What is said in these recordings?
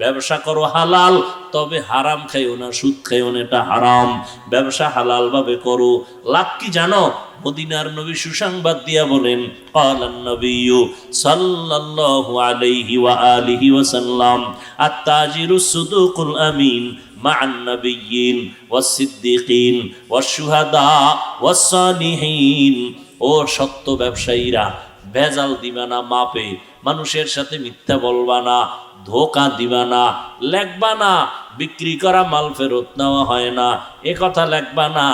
ব্যবসা করো হালাল তবে হারাম খাইও না সুদ খাইও না এটা হারাম ব্যবসা হালাল ভাবে করো লাভ কি জানো মদিনার নবী সুসংবাদ দিয়া বলেন কালান নবিয়্যু সাল্লাল্লাহু আলাইহি ওয়া আলিহি ওয়া সাল্লাম আত-তাজিরু সুদুকুল আমিন مع النبيين والصديقين والشهداء والصالحين ও সত্য ব্যবসায়ীরা ভেজাল দিবা না মাপে মানুষের সাথে মিথ্যা বলবা না ধোকা দিবা না, লেখবা না, বিক্রি করা মাল ফেরত নেওয়া হয় না। এ কথা লেখবা না,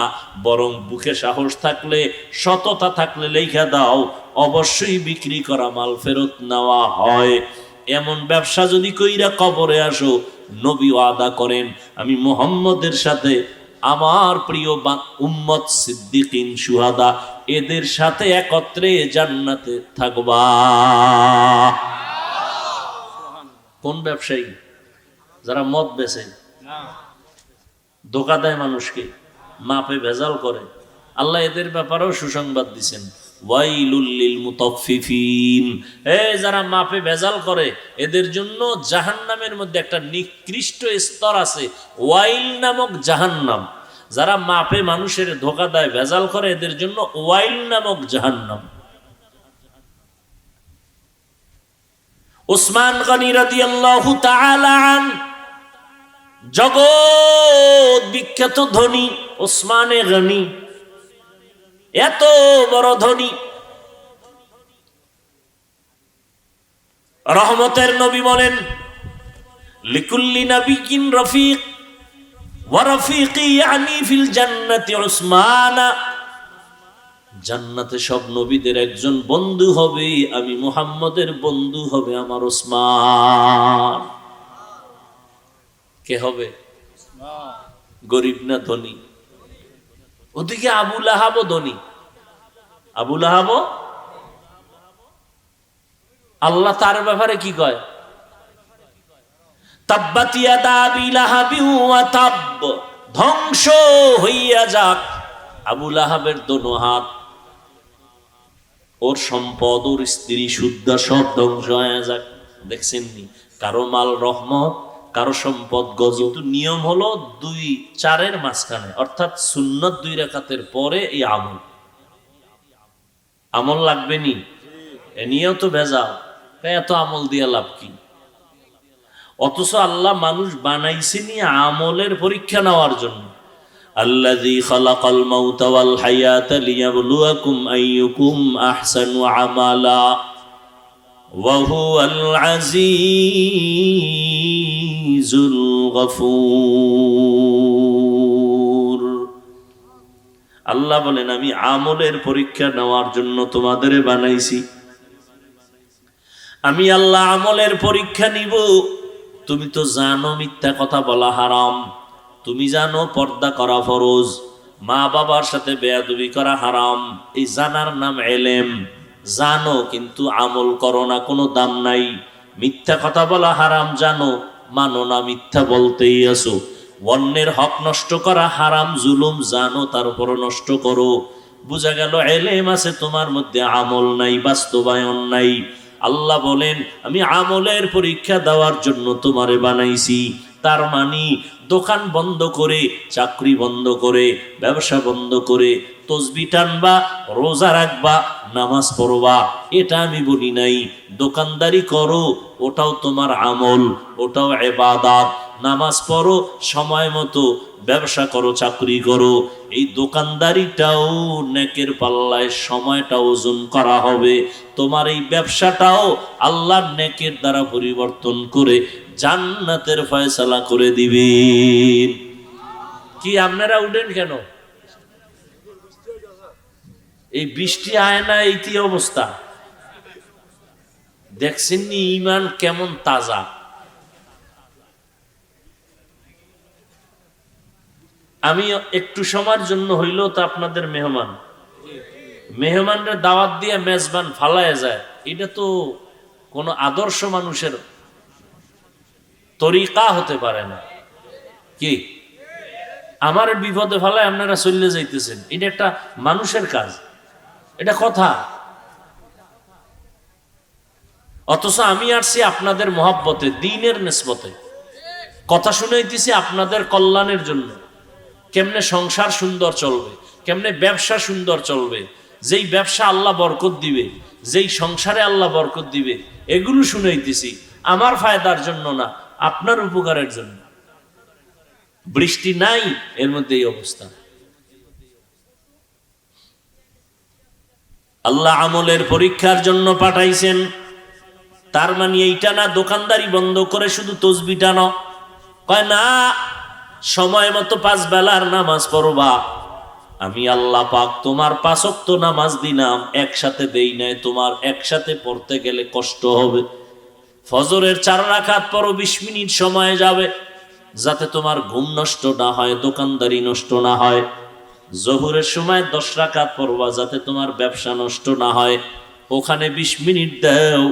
বরং বুকে সাহস থাকলে, সততা থাকলে লেখা দাও, অবশ্যই বিক্রি করা মাল ফেরত নেওয়া হয়। এমন ব্যবসা যদি কইরা কবরে আসো নবী ওয়াদা করেন, আমি মোহাম্মদের সাথে, আমার প্রিয় উম্মত সিদ্দিকিন সুহাদা, এদের সাথে একত্রে জান্নাতে থাকবা। কোন ব্যবসায়ী? যারা মদ বেচে, ধোকা দেয় মানুষকে, মাপে ভেজাল করে। আল্লাহ এদের ব্যাপারেও সুসংবাদ দিচ্ছেন ওয়াইলুল্লিল মুতাফফিফিন এ, যারা মাপে ভেজাল করে, এদের জন্য জাহান্নামের মধ্যে একটা নিকৃষ্ট স্তর আছে, ওয়াইল নামক জাহান্নাম। যারা মাপে মানুষের ধোকা দেয়, ভেজাল করে, এদের জন্য ওয়াইল নামক জাহান্নাম। উসমান গনি রাদিয়াল্লাহু তাআলা আন, জগৎ বিখ্যাত ধনী ওসমানে গনি, এত বড় ধনী। রহমতের নবী বলেন, লিকুল্লি নবীকিন রফিক ওয়ারফিকি ইয়ানি ফিল জান্নাতি উসমানা। জান্নাতে সব নবীদের একজন বন্ধু হবে আমি মুহাম্মদের বন্ধু হবে আমার ওসমান। কে হবে? গরিব না ধনী? ওদিকে আবুল আহাবও ধনী। আবুল আহাবও আল্লাহ তার ব্যাপারে কি কয়? তাব্বাতিয়া দাবি ধ্বংস হইয়া যাক। আবুল আহাবের দোনো হাত। ওর সম্পদ, ওর স্ত্রী শুদ্ধ, সব ধ্বংস হয়ে যাক। দেখছেন নি? কারও মাল রহমত, কারও সম্পদ গজ কিন্তু নিয়ম হলো দুই চারের মাঝখানে, অর্থাৎ সুন্নত দুই রেখাতের পরে এই আমল। আমল লাগবে নি? এ নিয়েও তো ভেজা তাই এত আমল দিয়ে লাভ কি? অথচ আল্লাহ মানুষ বানাইছেনি আমলের পরীক্ষা নেওয়ার জন্য। الذي خلق الموت والحياة ليبلوكم أيكم أحسن عملا وهو العزيز الغفور আল্লাহ বলেন আমি আমলের পরীক্ষা নেওয়ার জন্য তোমাদের বানাইছি আমি আল্লাহ আমলের পরীক্ষা নিব তুমি তো জানো মিথ্যা কথা বলা হারাম তুমি জানো পর্দা করা ফরজ। মা বাবার সাথে বেয়াদবি করা হারাম। এই জানার নাম এলেম। জানো, কিন্তু আমল করো না, কোনো দাম নাই। মিথ্যা কথা বলা হারাম, জানো। মানো না মিথ্যা বলতেই আসো অন্যের হক নষ্ট করা হারাম, জুলুম, জানো তারপরও নষ্ট করো। বোঝা গেল, এলেম আছে তোমার মধ্যে, আমল নাই, বাস্তবায়ন নাই। আল্লাহ বলেন, আমি আমলের পরীক্ষা দেওয়ার জন্য তোমারে বানাইছি। তার মানে দোকান বন্ধ করে, চাকরি বন্ধ করে, ব্যবসা বন্ধ করে, তসবি টানবা, রোজা রাখবা, নামাজ পড়বা। এটা আমি বলি নাই। দোকানদারি করো, ওটাও তোমার আমল, ওটাও এবাদাত। নামাজ পড়ো, সময় মতো ব্যবসা করো, চাকরি করো। এই দোকানদারিটাও নেকের পাল্লায়, সময়টা ওজন করা হবে। তোমার এই ব্যবসাটাও আল্লাহর নেকের দ্বারা পরিবর্তন করে জান্নাতের ফয়সালা করে দিবেন। কি, আপনারা উঠেন কেন? এই বৃষ্টি আয় না এইটি অবস্থা? দেখছেন নি ইমান কেমন তাজা। আমি একটু সময়ের জন্য হইলেও তো আপনাদের মেহমান। মেহমানরা দাওয়াত দিয়ে মেজবান ফালায় যায়। এটা তো কোনো আদর্শ মানুষের তরিকা হতে পারে না। কি? আমার বিপদে ফালায় আপনারা চলে যাইতেছেন। এটা একটা মানুষের কাজ। এটা কথা। অথচ আমি আসছি আপনাদের মহাব্বতে, দিনের নেসবতে। কথা শুনাইতেছি আপনাদের কল্যাণের জন্য। কেমনে সংসার সুন্দর চলবে, কেমনে ব্যবসা সুন্দর চলবে, যেই ব্যবসা আল্লাহ বরকত দিবে, যেই সংসারে আল্লাহ বরকত দিবে, এগুলো শুনাইতেছি। আমার ফায়দার জন্য না আপনার উপকারের জন্য। বৃষ্টি নাই, এর মধ্যে এই অবস্থা। আল্লাহ আমলের পরীক্ষার জন্য পাঠাইছেন। তার মানে এইটা না, দোকানদারি বন্ধ করে শুধু তসবি টানো। কয়, না, সময় মতো পাঁচ বেলার নামাজ পড়বা। আমি আল্লাহ পাক তোমার পাঁচক্ত নামাজ দিলাম, একসাথে দেই নাই, তোমার একসাথে পড়তে গেলে কষ্ট হবে। ফজরের চার রাখাত পরও বিশ মিনিট সময় যাবে, যাতে তোমার ঘুম নষ্ট না হয়, দোকানদারি নষ্ট না হয়। জহুরের সময় দশ রাখাত পড়বা, যাতে তোমার ব্যবসা নষ্ট না হয়। ওখানে বিশ মিনিট দাও,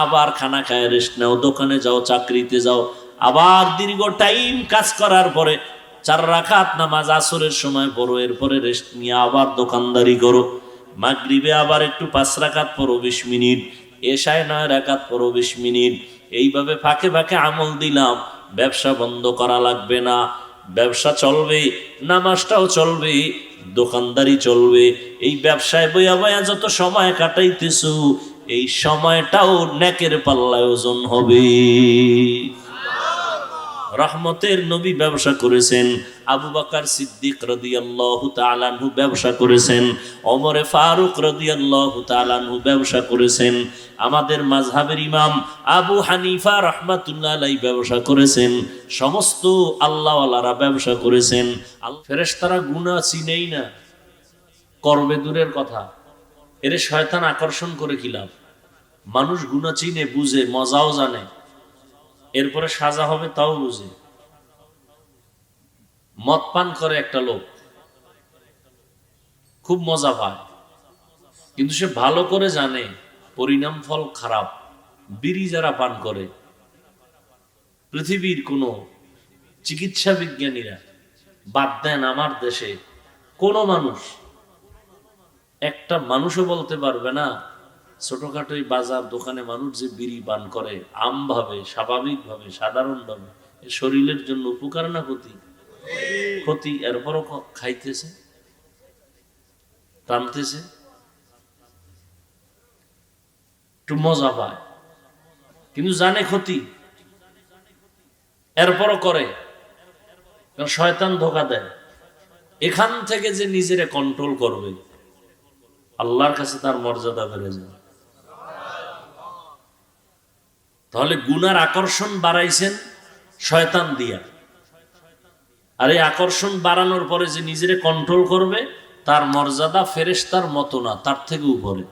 আবার খানা খায়, রেস্ট নাও, দোকানে যাও, চাকরিতে যাও। আবার দীর্ঘ টাইম কাজ করার পরে চার রাখাত নামাজ আসরের সময় পড়ো, এরপরে রেস্ট নিয়ে আবার দোকানদারি করো। মাগরিবে আবার একটু পাঁচ রাখাত পড়ো, বিশ মিনিট। এশায় নয় রাকাত পড়ো বিশ মিনিট। এইভাবে ফাঁকে ফাঁকে আমল দিলাম, ব্যবসা বন্ধ করা লাগবে না। ব্যবসা চলবে নামাজটাও চলবে দোকানদারি চলবে। এই ব্যবসায় বইয়া বয়া যত সময় কাটাইতেছু, এই সময়টাও নেকের পাল্লায় ওজন হবে রহমতের নবী ব্যবসা করেছেন। আবু বাকার সিদ্দিক রদিয়াল্লাহু ব্যবসা করেছেন। অমরে ফারুক রদিয়াল্লাহু তাআলাহু ব্যবসা করেছেন। আমাদের মাঝহাবের ইমাম আবু হানিফা রাহমাতুল্লাহ ব্যবসা করেছেন। সমস্ত আল্লাহওয়ালারা ব্যবসা করেছেন। ফেরেশতারা গুনাহ চিনেই না। করবে দূরের কথা। এর শয়তান আকর্ষণ করে কিলাম মানুষ গুনাহ চিনে, বুঝে, মজাও জানে। এরপরে সাজা হবে তাও বুঝে। মদ পান করে একটা লোক। খুব মজা পায়। কিন্তু সে ভালো করে জানে পরিণাম ফল খারাপ, বিড়ি যারা পান করে, পৃথিবীর কোনো চিকিৎসা বিজ্ঞানীরা বাদ দেন আমার দেশে। কোনো মানুষ, একটা মানুষও বলতে পারবে না ছোটখাটো বাজার দোকানে মানুষ যে বিড়ি পান করে, আমভাবে, স্বাভাবিকভাবে, সাধারণভাবে শরীরের জন্য উপকার না ক্ষতি? ক্ষতি, এরপরও খাইতেছে? টানতেছে একটু মজা পায়। কিন্তু জানে ক্ষতি? এরপরও করে। শয়তান ধোকা দেয়। এখান থেকে যে নিজেরে কন্ট্রোল করবে, আল্লাহর কাছে তার মর্যাদা বেড়ে যাবে তাহলে গুনার আকর্ষণ বাড়াইছেন শয়তান দিয়া। আর এই আকর্ষণ বাড়ানোর পরে যে নিজেরে কন্ট্রোল করবে, তার মর্যাদা ফেরেশতার মতো না, তার থেকে উপরে।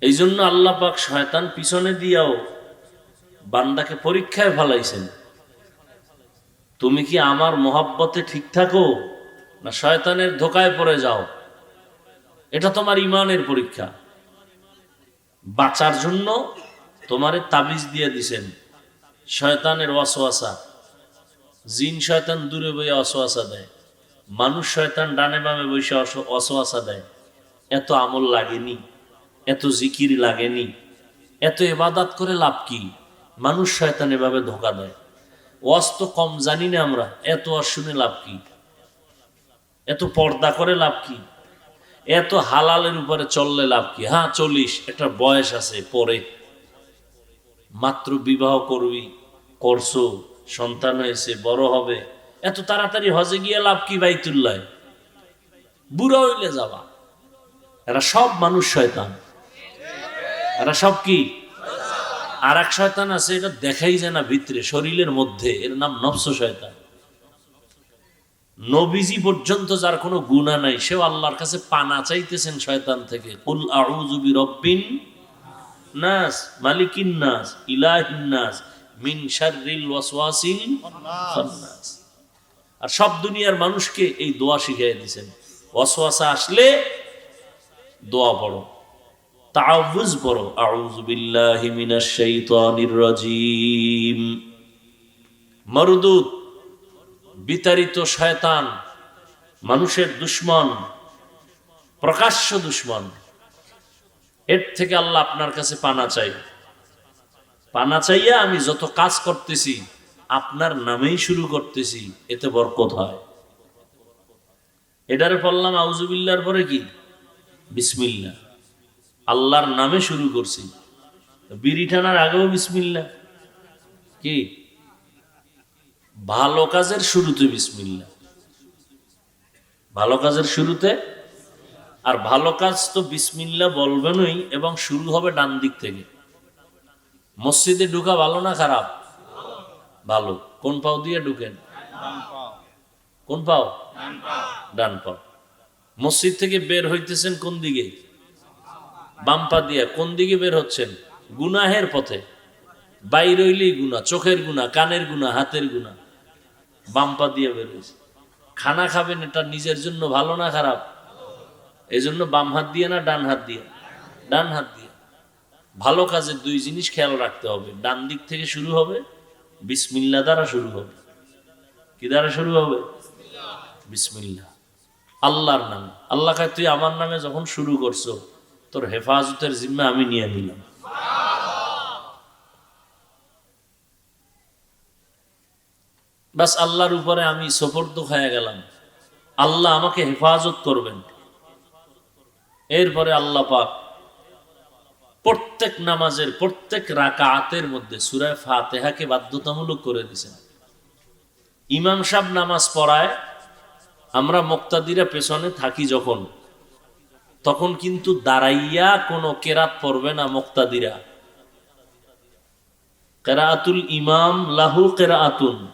এই জন্য আল্লাহ পাক শয়তান পিছনে দিয়াও বান্দাকে পরীক্ষায় ফেলাইছেন। তুমি কি আমার মহাব্বতে ঠিক থাকো না শয়তানের ধোকায় পড়ে যাও? এটা তোমার ইমানের পরীক্ষা। বাঁচার জন্য তোমারে তাবিজ দিয়ে দিছেন। শয়তানের অসোয়াশা জিন শয়তান দূরে বইয়ে অসোয়াশা দেয়। মানুষ শয়তান ডানে বামে বসে অস- অসোয়াশা দেয়। এত আমল লাগেনি, এত জিকির লাগেনি, এত এবাদাত করে লাভ কি? মানুষ শয়তান এভাবে ধোকা দেয়। ওয়াজ তো কম জানি না আমরা, এত আর শুনে লাভ কি? এত পর্দা করে লাভ কি? এত হালালের উপরে চললে লাভ কি? হ্যাঁ চল্লিশ একটা বয়স আছে, পরে। মাত্র বিবাহ করবি, করছ, সন্তান হয়েছে, বড় হবে। এত তাড়াতাড়ি হজে গিয়ে লাভ কি বাইতুল্লায় বুড়ো হইলে যাবা। এরা সব মানুষ শয়তান। এরা সব কি? আর এক শয়তান আছে, এটা দেখাই যায় না ভিতরে, শরীরের মধ্যে। এর নাম নবস শয়তান। নবীজি পর্যন্ত যার কোনো গুণা নাই, সেও আল্লাহর কাছে পানা চাইতেছেন শয়তান থেকে। কুল আউযু বিরব্বিন নাস, মালিকিন নাস, ইলাহিন নাস, মিন শাররিল ওয়াসওয়াসিল খান্নাস আর সব দুনিয়ার মানুষকে এই দোয়া শিখিয়ে দিয়েছেন। ওয়াসওয়াসা আসলে দোয়া পড়ো তাআউযু পড়ো। আউযু বিল্লাহি মিনাশ শাইতানির রাজীম। মরদুদ বিতাড়িত শয়তান, মানুষের দুশ্মন, প্রকাশ্য দুশ্মন। এর থেকে আল্লাহ আপনার কাছে পানা চাই। পানা চাইয়া আমি যত কাজ করতেছি, আপনার নামেই শুরু করতেছি, এতে বরকত হয়। এটারে পড়লাম আউজুবিল্লার পরে কি? বিসমিল্লা আল্লাহর নামে শুরু করছি। বিড়ি টানার আগেও বিসমিল্লা কি? ভালো কাজের শুরুতে বিসমিল্লা ভালো কাজের শুরুতে? আর ভালো কাজ তো বিসমিল্লা বলবেনই এবং শুরু হবে ডান দিক থেকে। মসজিদে ঢুকা ভালো না খারাপ? ভালো। কোন পাও দিয়ে ঢুকেন? কোন পাও? ডান পাও। মসজিদ থেকে বের হইতেছেন কোন দিকে? বাম পা দিয়ে। কোন দিকে বের হচ্ছেন? গুনাহের পথে। বাইর হইলেই গুণা চোখের গুণা কানের গুণা হাতের গুণা বাম পা দিয়ে বের হয়েছে। খানা খাবেন, এটা নিজের জন্য ভালো না খারাপ? এই জন্য বাম হাত দিয়ে না ডান হাত দিয়ে? ডান হাত দিয়ে। ভালো কাজের দুই জিনিস খেয়াল রাখতে হবে। ডান দিক থেকে শুরু হবে, বিসমিল্লা দ্বারা শুরু হবে। কি দ্বারা শুরু হবে? বিসমিল্লা। আল্লাহর নামে। আল্লাহ তুই আমার নামে যখন শুরু করছ, তোর হেফাজতের জিম্মা আমি নিয়ে নিলাম। বাস আল্লাহর উপরে আমি সফর্দ হয়ে গেলাম। আল্লাহ আমাকে হেফাজত করবেন। এরপরে আল্লাহ পাক প্রত্যেক নামাজের, প্রত্যেক রাকাতের মধ্যে সুরায় ফাতেহাকে বাধ্যতামূলক করে দিয়েছেন। ইমাম সাহেব নামাজ পড়ায়, আমরা মুক্তাদিরা পেছনে থাকি যখন, তখন কিন্তু দাঁড়াইয়া কোনো কেরাত পড়বে না মুক্তাদিরা। কেরাতুল ইমাম লাহু কেরাতুন।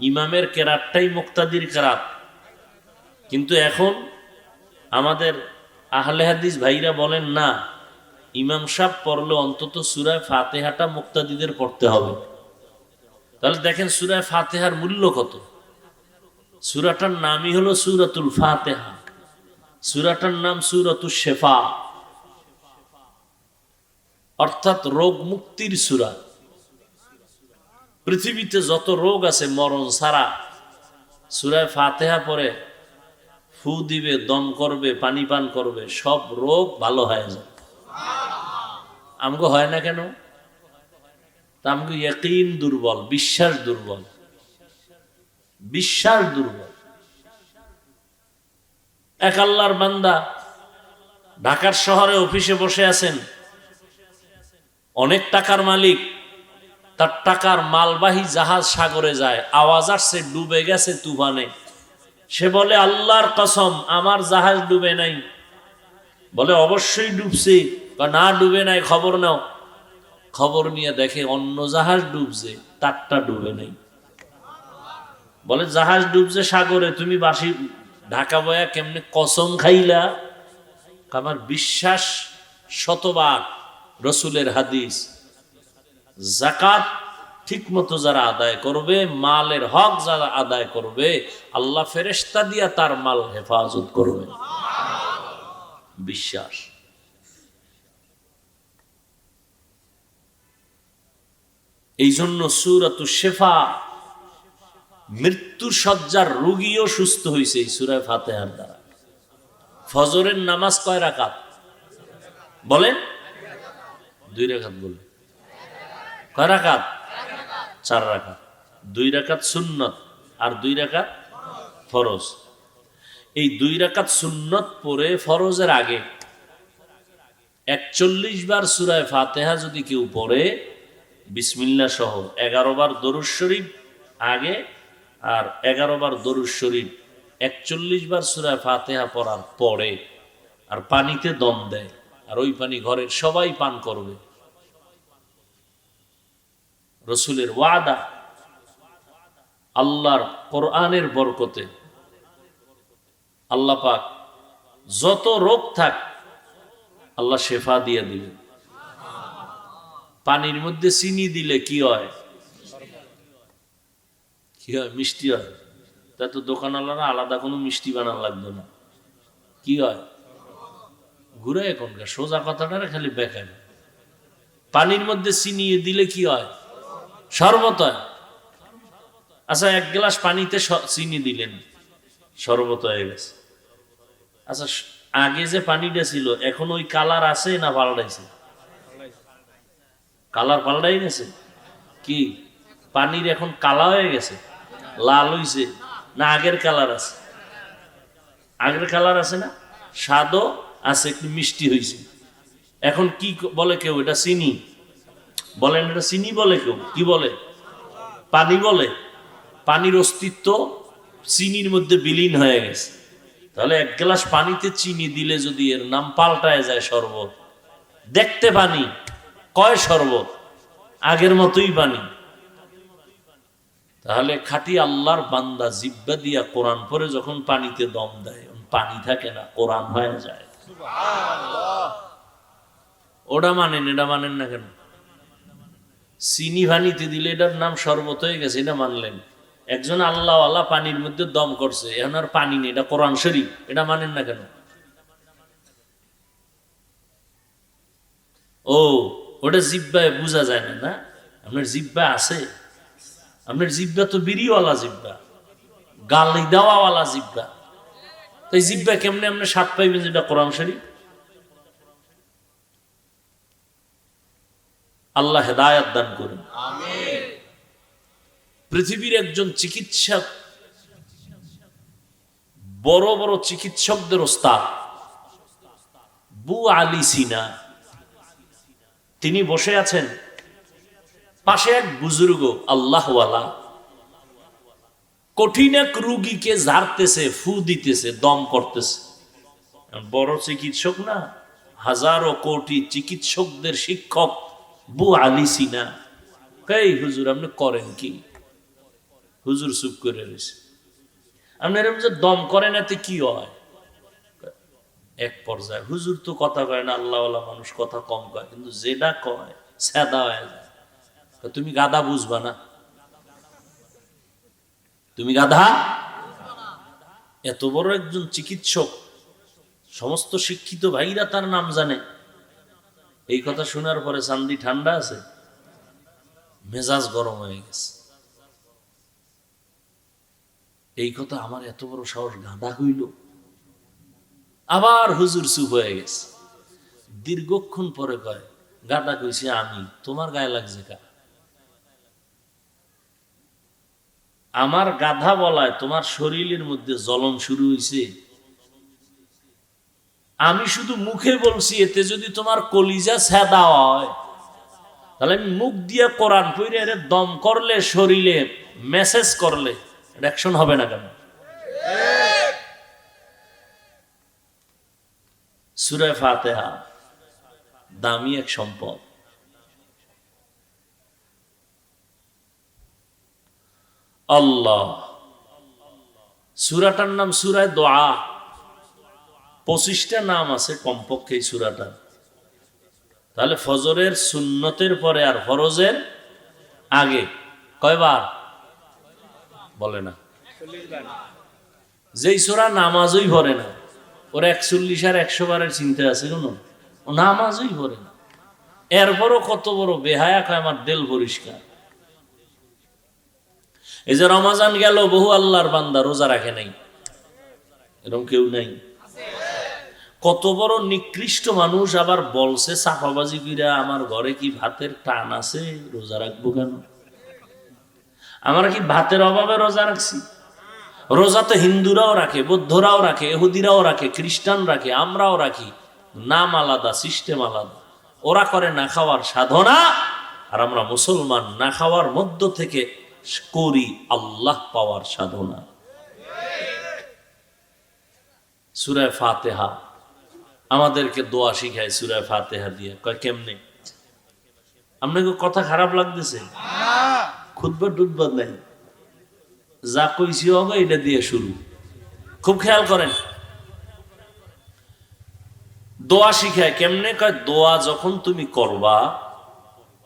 ইমামের কেরাতটাই মুক্তাদির কেরাত। কিন্তু এখন আমাদের আহলে হাদিস ভাইরা বলেন, না, ইমাম সাহ পড়লে অন্তত সুরায় ফাতেহাটা মুক্তাদিদের পড়তে হবে। তাহলে দেখেন সুরায় ফাতেহার মূল্য কত? সুরাটার নামই হলো সুরাতুল ফাতেহা। সুরাটার নাম সুরাতুল শেফা। অর্থাৎ রোগ মুক্তির সুরা। পৃথিবীতে যত রোগ আছে, মরণ ছাড়া সুরায় ফাতেহা পরে ফু দিবে, দম করবে, পানি পান করবে, সব রোগ ভালো হয়ে যায়। আমাকে হয় না কেন? আমগো ইয়কিন দুর্বল, বিশ্বাস দুর্বল। বিশ্বাস দুর্বল। এক আল্লাহর বান্দা ঢাকার শহরে অফিসে বসে আছেন, অনেক টাকার মালিক তার টাকার মালবাহী জাহাজ সাগরে যায়, আওয়াজ আসছে, ডুবে গেছে তুফানে। সে বলে, আল্লাহর কসম, আমার জাহাজ ডুবে নাই। বলে, অবশ্যই ডুবছে। বা না, ডুবে নাই, খবর নাও। খবর নিয়ে দেখে, অন্য জাহাজ ডুবছে, তারটা ডুবে নাই। বলে, জাহাজ ডুবছে সাগরে, তুমি বাসি ঢাকা বয়া কেমনে কসম খাইলা? আমার বিশ্বাস শতবার রসুলের হাদিস। জাকাত ঠিক মতো যারা আদায় করবে, মালের হক যারা আদায় করবে, আল্লাহ ফেরেস্তা দিয়া তার মাল হেফাজত করবে। বিশ্বাস। এই জন্য সুরাত শেফা মৃত্যু সজ্জার রুগীও সুস্থ হয়েছে এই সুরায় ফাতেহার দ্বারা। ফজরের নামাজ কয় রাকাত? বলেন? দুই রাকাত বলেন। কয় চার রাকাত। দুই রাকাত সুন্নত আর দুই রাকাত ফরজ। এই দুই রাকাত সুন্নত পরে ফরজের আগে একচল্লিশ বার সুরায় ফাতেহা যদি কেউ পড়ে বিসমিল্লা সহ এগারো বার দরুদ শরীফ আগে আর এগারো বার দরুদ শরীফ একচল্লিশ বার সুরায় ফাতেহা পড়ার পরে আর পানিতে দম দেয়, আর ওই পানি ঘরের সবাই পান করবে। রসুলের ওয়াদা, আল্লাহর কোরআনের বরকতে। আল্লাহ পাক যত রোগ থাক, আল্লাহ শেফা দিয়ে দিবেন। পানির মধ্যে চিনি দিলে কি হয়? কি হয়? মিষ্টি হয়। তা তো দোকানওয়ালারা আলাদা কোনো মিষ্টি বানান লাগবে না। কি হয়? ঘুরে এখনকার সোজা কথাটা খালি বেখায় পানির মধ্যে চিনি দিলে কি হয়? শরবত আচ্ছা এক গ্লাস পানিতে চিনি দিলেন। শরবত হয়ে গেছে। আচ্ছা আগে যে পানিটা ছিল, এখন ওই কালার আছে না পাল্টাইছে? কালার পাল্টাই গেছে? কি? পানির এখন কালা হয়ে গেছে? লাল হইছে? না, আগের কালার আছে? আগের কালার আছে না? স্বাদও আছে, একটু মিষ্টি হয়েছে এখন কি বলে কেউ? এটা চিনি? বলেন এটা চিনি বলে কেউ কি বলে? পানি বলে। পানির অস্তিত্ব চিনির মধ্যে বিলীন হয়ে গেছে। তাহলে এক গ্লাস পানিতে চিনি দিলে যদি এর নাম পাল্টায় যায় শরবত দেখতে পানি কয় শরবত? আগের মতোই পানি। তাহলে খাঁটি আল্লাহর বান্দা জিব্বা দিয়া কোরআন পরে যখন পানিতে দম দেয় পানি থাকে না কোরআন হয়ে যায়। ওটা মানেন এটা মানেন না কেন? চিনি পানিতে দিলে এটার নাম শরবত হয়ে গেছে, এটা মানলেন। একজন আল্লাহ আল্লাহ পানির মধ্যে দম করছে, এখন আর পানি নেই, এটা কোরআন শরীফ, এটা মানেন না কেন? ও, ওটা জিব্বায় বোঝা যায় না না? আপনার জিব্বা আছে? আপনার জিব্বা তো বিড়িওয়ালা জিব্বা, গালি দেওয়াওয়ালা জিব্বা। তো এই জিব্বা কেমনে আপনি স্বাদ পাইবেন যেটা কোরআন শরীফ? আল্লাহ হেদায়াত দান করুন। পৃথিবীর একজন চিকিৎসক বড় বড় চিকিৎসকদের ওস্তাদ বু আলী সিনা তিনি বসে আছেন পাশে এক বুজুর্গ আল্লাহওয়ালা। কঠিন এক রুগীকে ঝাড়তেছে ফু দিতেছে দম করতেছে। বড় চিকিৎসক না হাজারো কোটি চিকিৎসকদের শিক্ষক বু আলী সিনা। এই হুজুর, আপনি করেন কি? হুজুর চুপ করে রয়েছে। আপনি এরকম যে দম করেন, এতে কি হয়? এক পর্যায়ে, হুজুর তো কথা কয় না আল্লাহ মানুষ কথা কম কয়, কিন্তু যেটা কয় সেদা হয়ে যায়। তুমি গাধা বুঝবা না? তুমি গাধা? এত বড় একজন চিকিৎসক, সমস্ত শিক্ষিত ভাইরা তার নাম জানে। এই কথা শোনার পরে চান্দি ঠান্ডা আছে? মেজাজ গরম হয়ে গেছে। এই কথা আমার এত বড় সাহস গাঁদা হইল। আবার হুজুর চুপ হয়ে গেছে। দীর্ঘক্ষণ পরে কয়, গাদা কইছি আমি, তোমার গায়ে লাগছে কা? আমার গাধা বলায় তোমার শরীরের মধ্যে জ্বলন শুরু হয়েছে আমি শুধু মুখে বলছি, এতে যদি তোমার কলিজা সেদা হয়, তাহলে আমি মুখ দিয়ে কোরআন পইরে এর দম করলে, শরীরে মেসেজ করলে রিয়াকশন হবে না কেন? সুরে ফাতেহা, দামি এক সম্পদ। আল্লাহ। সুরাটার নাম সুরায় দোয়া। পঁচিশটা নাম আছে কমপক্ষে এই সুরাটার তাহলে ফজরের সুন্নতের পরে আর ফরজের আগে কয়বার? বলে না। যেই সোরা নামাজই ভরে না, ওর একচল্লিশ আর একশো বারের চিন্তা আছে কোনো? নামাজই ভরে না। এরপরও কত বড় বেহায়া খায় আমার দেল পরিষ্কার। এই যে রমাজান গেল, বহু আল্লাহর বান্দা রোজা রাখে নাই। এরকম কেউ নাই। কত বড় নিকৃষ্ট মানুষ আবার বলছে, সাফাবাজি কইরা আমার ঘরে কি ভাতের টান আছে? রোজা রাখব কেন? আমরা কি ভাতের অভাবে রোজা রাখছি? রোজা তো হিন্দুরাও রাখে, বৌদ্ধরাও রাখে এহুদিরাও রাখে, খ্রিস্টান রাখে, আমরাও রাখি। নাম আলাদা, সিস্টেম আলাদা। ওরা করে না খাওয়ার সাধনা, আর আমরা মুসলমান না খাওয়ার মধ্য থেকে করি আল্লাহ পাওয়ার সাধনা। সুরায় ফাতেহা। আমাদেরকে দোয়া শিখায় সুরায় ফাতেহা দিয়ে। কেমনে? আপনাকে কথা খারাপ লাগতেছে? খুদবা টুদবা নাই। যা কইছি হবে এটা দিয়ে শুরু। খুব খেয়াল করেন। দোয়া শিখায় কেমনে? কয়, দোয়া যখন তুমি করবা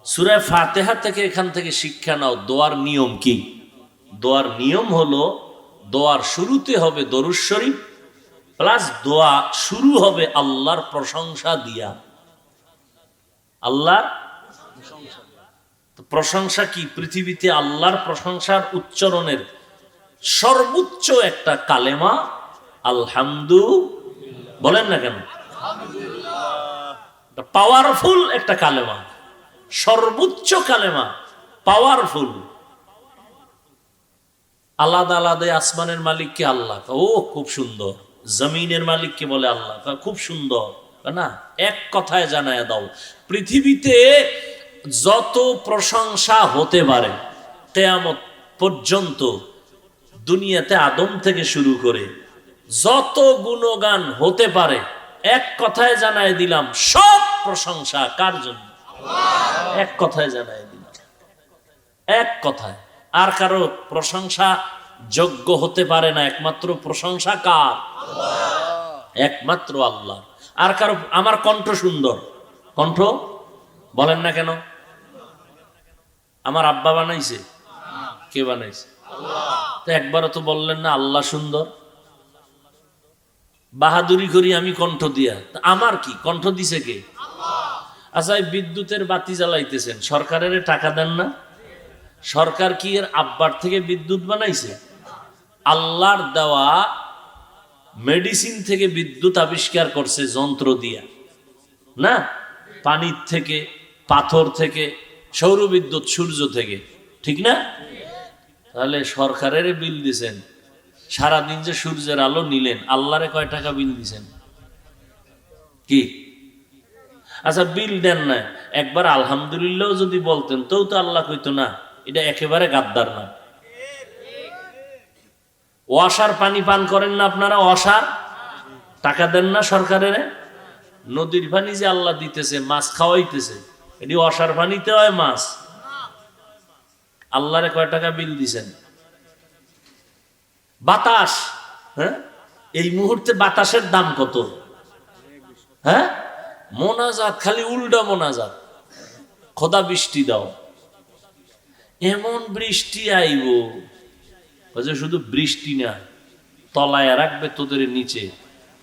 সুরায় ফাতেহা থেকে এখান থেকে শিক্ষা নাও, দোয়ার নিয়ম কি? দোয়ার নিয়ম হলো, দোয়ার শুরুতে হবে দরুদ শরীফ প্লাস দোয়া শুরু হবে আল্লাহর প্রশংসা দিয়া। আল্লাহর প্রশংসা কি? পৃথিবীতে আল্লাহর প্রশংসার উচ্চারণের সর্বোচ্চ একটা কালেমা আলহামদু বলেন না কেন? পাওয়ারফুল একটা কালেমা। সর্বোচ্চ কালেমা পাওয়ারফুল আলাদা আলাদা আসমানের মালিক মালিককে আল্লাহ। ও, খুব সুন্দর। জমিনের মালিককে বলে আল্লাহ খুব সুন্দর। না, এক কথায় জানায় দাও, পৃথিবীতে যত প্রশংসা হতে পারে, কেয়ামত পর্যন্ত দুনিয়াতে আদম থেকে শুরু করে যত গুণগান হতে পারে, এক কথায় জানায় দিলাম, সব প্রশংসা কার জন্য? এক কথায় জানায় দিলাম। এক কথায়। আর কারও প্রশংসা যোগ্য হতে পারে না, একমাত্র প্রশংসা কার? একমাত্র আল্লাহ। আর কারও, আমার কণ্ঠ সুন্দর। কণ্ঠ? বলেন না কেন? আমার আব্বা বানাইছে? কে বানাইছে? তো একবারও তো বললেন না, আল্লাহ সুন্দর। বাহাদুরি করি আমি কণ্ঠ দিয়া। আমার কি? কণ্ঠ দিছে কে? আচ্ছা বিদ্যুতের বাতি জ্বালাইতেছেন। সরকারের টাকা দেন না? সরকার কি এর আব্বার থেকে বিদ্যুৎ বানাইছে? আল্লাহর দেওয়া মেডিসিন থেকে বিদ্যুৎ আবিষ্কার করছে যন্ত্র দিয়া। না? পানির থেকে, পাথর থেকে সৌর বিদ্যুৎ সূর্য থেকে। ঠিক না? তাহলে সরকারের বিল দিছেন। সারাদিন যে সূর্যের আলো নিলেন, আল্লাহরে কয় টাকা বিল দিছেন? কি? আচ্ছা বিল দেন না একবার আলহামদুলিল্লাহ যদি বলতেন তো তো আল্লাহ কইতো না। এটা একেবারে গাদ্দার না ওয়াসার পানি পান করেন না আপনারা ওয়াসার টাকা দেন না সরকারের? নদীর পানি যে আল্লাহ দিতেছে, মাছ খাওয়াইতেছে, এটি অসার পানিতে হয় মাছ। আল্লাহরে কয় টাকা বিল দিছেন? বাতাস হ্যাঁ? এই মুহূর্তে বাতাসের দাম কত? হ্যাঁ? মোনাজাত, খালি উল্টা মোনাজাত। খোদা বৃষ্টি দাও। এমন বৃষ্টি আইব যে শুধু বৃষ্টি না, তলায় রাখবে তোদের নিচে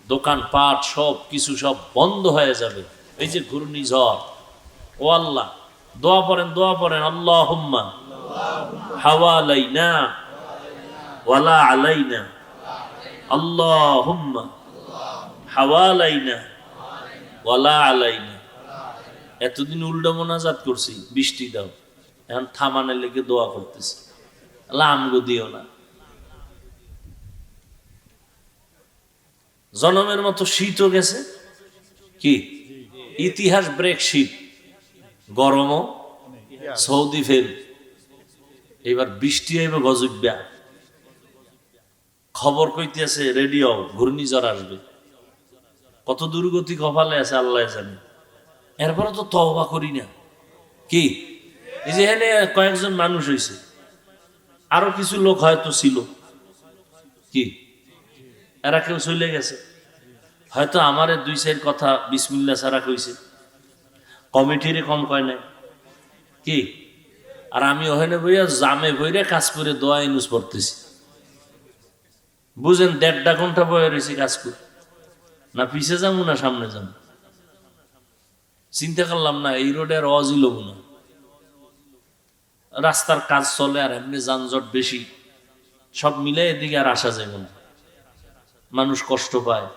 দোকান পাট সব কিছু সব বন্ধ হয়ে যাবে। এই যে ঘূর্ণিঝড়, ও আল্লাহ, দোয়া পড়েন দোয়া পড়েন আল্লাহ হুম্মা হাওয়া আলাইনা, ওয়ালা আলাইনা আল্লাহ হুম্মা হাওয়া আলাই আলাইনা, ওয়ালা আলাইনা। এতদিন উল্টা মোনাজাত করছি, বৃষ্টি দাও। এখন থামানের লেগে দোয়া করতেছি। আমগো দিও না। জনমের মতো শীতও গেছে। কি? ইতিহাস ব্রেক শীত। গরমও। সৌদি ফেল এবার বৃষ্টি আইবে গজব্যা খবর কইতে আছে রেডিও, ঘূর্ণিঝড় আসবে। কত দুর্গতি কপালে আছে, আল্লাহ জানে। এরপরে তো তওবা করি না। কি? এই যে কয়েকজন মানুষ হয়েছে আরও কিছু লোক হয়তো ছিল। কি? এরা কেউ চলে গেছে। হয়তো আমারে দুই সাইড কথা বিসমিল্লা সারা কইছে। কমিটিরে কম কয় নাই। কি? আর আমি ওখানে বইয়া জামে বইরে কাজ করে দোয়া ইনুজ পড়তেছি। বুঝেন, দেড়টা ঘণ্টা বয়ে রয়েছি কাজ করে। না পিছে যাব না সামনে যাব। চিন্তা করলাম না, এই রোডে আর অজিল না। রাস্তার কাজ চলে আর এমনি যানজট বেশি, সব মিলে এদিকে আর আসা যাবে না। মানুষ কষ্ট পায়।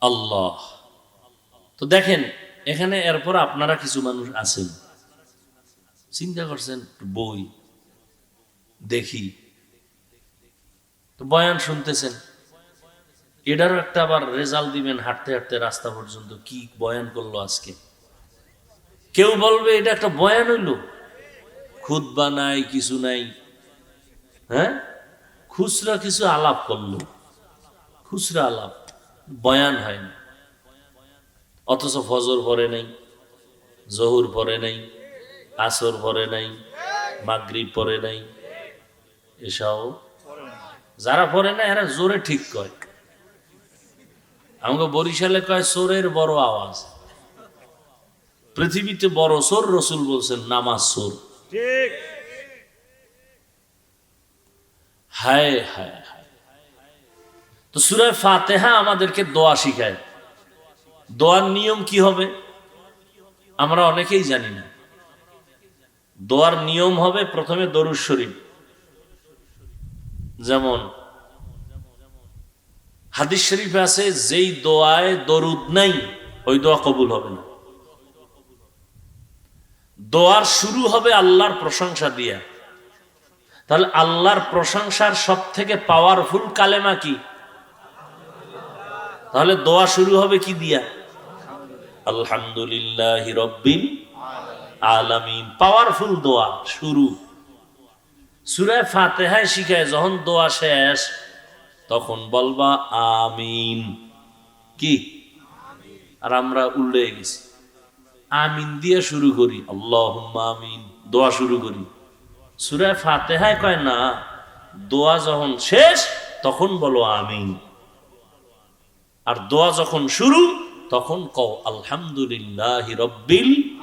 আল্লাহ। তো দেখেন, এখানে এরপর আপনারা কিছু মানুষ আছেন। চিন্তা করছেন বই দেখি। তো বয়ান শুনতেছেন। এটারও একটা আবার রেজাল্ট দিবেন হাঁটতে হাঁটতে রাস্তা পর্যন্ত, কি বয়ান করল আজকে? কেউ বলবে, এটা একটা বয়ান হইল। খুদবা নাই, কিছু নাই। হ্যাঁ? খুচরা কিছু আলাপ করল। খুচরা আলাপ, বয়ান হয় না। অথচ ফজর পরে নাই, জহুর পরে নাই, আসর পরে নাই, মাগরিব পরে নাই, এসব যারা পরে না, এরা জোরে ঠিক কয়। আমাকে বরিশালে কয় সোরের বড় আওয়াজ। পৃথিবীতে বড় সোর রসুল বলছেন নামাজ সোর। ঠিক। হায় হায় হায়। তো সুরায় ফাতেহা আমাদেরকে দোয়া শিখায়। দোয়ার নিয়ম কি হবে? আমরা অনেকেই জানি না। দোয়ার নিয়ম হবে প্রথমে দরুদ শরীফ। যেমন হাদিস শরীফে আছে, যেই দোয়ায় দরুদ নাই, ওই দোয়া কবুল হবে না। দোয়ার শুরু হবে আল্লাহর প্রশংসা দিয়া। তাহলে আল্লাহর প্রশংসার সব থেকে পাওয়ারফুল কালেমা কি? তাহলে দোয়া শুরু হবে কি দিয়া? আলহামদুলিল্লাহ রব্বিল আলামিন। পাওয়ারফুল দোয়া, শুরু। সুরায় ফাতেহায় শিখায়, যখন দোয়া শেষ তখন বলবা, আমিন। কি? আর আমরা উল্টে গেছি। আমিন দিয়ে শুরু করি আল্লাহ আমিন, দোয়া শুরু করি। সুরায় ফাতেহায় কয় না, দোয়া যখন শেষ, তখন বলো আমিন। আর দোয়া যখন শুরু, তখন কও, আলহামদুলিল্লাহ রব্বিল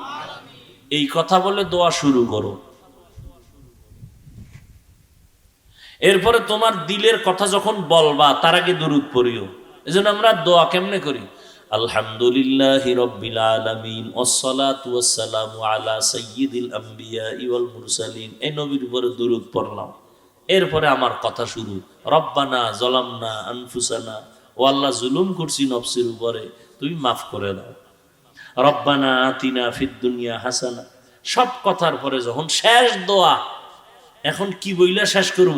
এই কথা বলে দোয়া শুরু করো। এরপরে তোমার দিলের কথা যখন বলবা, তার আগে দরুদ পড়িও। এই জন্য আমরা দোয়া কেমনে করি? আলা উপরে পড়লাম। এরপরে আমার কথা রব্বানা আনফুসানা জুলুম উপরে, তুমি মাফ করে দাও। রব্বানা আতিনা ফিদ দুনিয়া হাসানা। সব কথার পরে যখন শেষ দোয়া, এখন কি বইলা শেষ করব?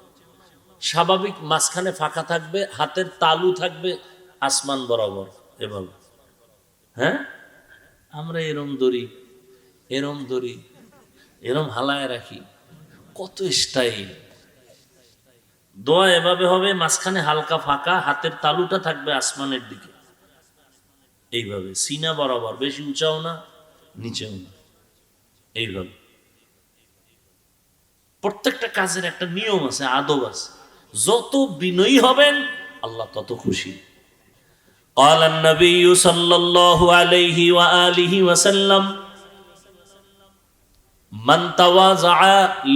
স্বাভাবিক মাঝখানে ফাঁকা থাকবে, হাতের তালু থাকবে, আসমান বরাবর এভাবে হ্যাঁ? আমরা এরম দড়ি এরম দড়ি, এরম হালায় রাখি। কত স্টাইল দোয়া এভাবে হবে, মাঝখানে হালকা ফাঁকা, হাতের তালুটা থাকবে আসমানের দিকে। এইভাবে, সিনা বরাবর, বেশি উঁচাও না, নিচেও না। এইভাবে। প্রত্যেকটা কাজের একটা নিয়ম আছে, আদব আছে। যত বিনয়ী হবেন আল্লাহ তত খুশি قال النبي صلى الله عليه وآله وسلم من تواضع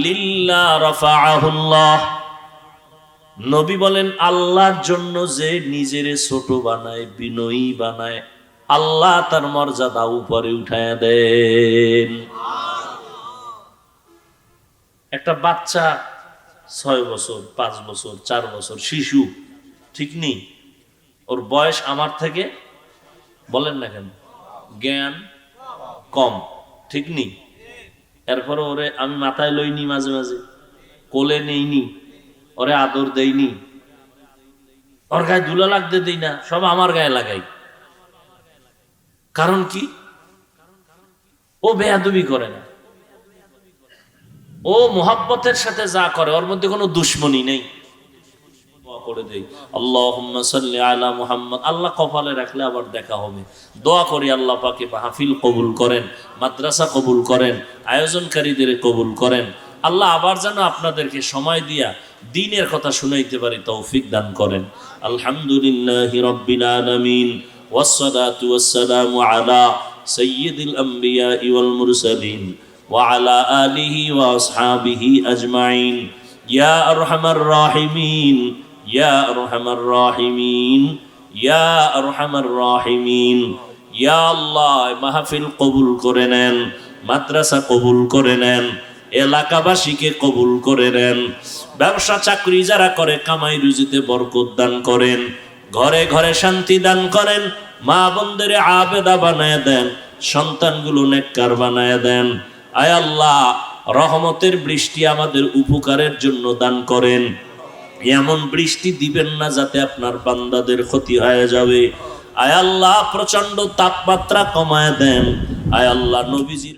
لله رفعه الله নবী বলেন আল্লাহর জন্য যে নিজের ছোট বানায় বিনয়ী বানায় আল্লাহ তার মর্যাদা উপরে উঠায় দেন একটা বাচ্চা ছয় বছর, পাঁচ বছর, চার বছর, শিশু, ঠিক নেই? ওর বয়স আমার থেকে, বলেন না কেন, জ্ঞান কম, ঠিক নেই? এরপরে ওরে আমি মাথায় লইনি মাঝে মাঝে, কোলে নেইনি, ওরে আদর দেইনি। ওর গায়ে ধুলা লাগতে দেই না, সব আমার গায়ে লাগাই। কারণ কি? ও বেয়াদবি করে না। ও মোহাব্বতের সাথে যা করে ওর মধ্যে কোনো দুশ্মনী নেই দোয়া করে দেই আল্লাহুম্মা সাল্লি আলা মুহাম্মদ আল্লাহ কপালে রাখলে আবার দেখা হবে দোয়া করি আল্লাহ পাকে মাহফিল কবুল করেন মাদ্রাসা কবুল করেন আয়োজনকারীদের কবুল করেন আল্লাহ আবার যেন আপনাদেরকে সময় দিয়া দিনের কথা শুনাইতে পারি তৌফিক দান করেন আলহামদুলিল্লাহ রব্বিল আলামিন والصلاة والسلام على سيد الأنبياء والمرسلين وعلى آله وأصحابه أجمعين يا أرحم الراحمين يا أرحم الراحمين يا أرحم الراحمين يا الله মাহফিল কবুল করে নেন মাদ্রাসা কবুল করে নেন এলাকাবাসীকে কবুল করে নেন ব্যবসা চাকরি যারা করে কামাই রুজিতে বরকত দান করেন ঘরে ঘরে শান্তি দান করেন মা বোনদের আবেদা বানায় দেন সন্তানগুলো নেককার বানায় দেন আয় আল্লাহ, রহমতের বৃষ্টি আমাদের উপকারের জন্য দান করেন। এমন বৃষ্টি দিবেন না যাতে আপনার বান্দাদের ক্ষতি হয়ে যাবে। আয় আল্লাহ প্রচণ্ড তাপমাত্রা কমায় দেন। আয় আল্লাহ, নবীজির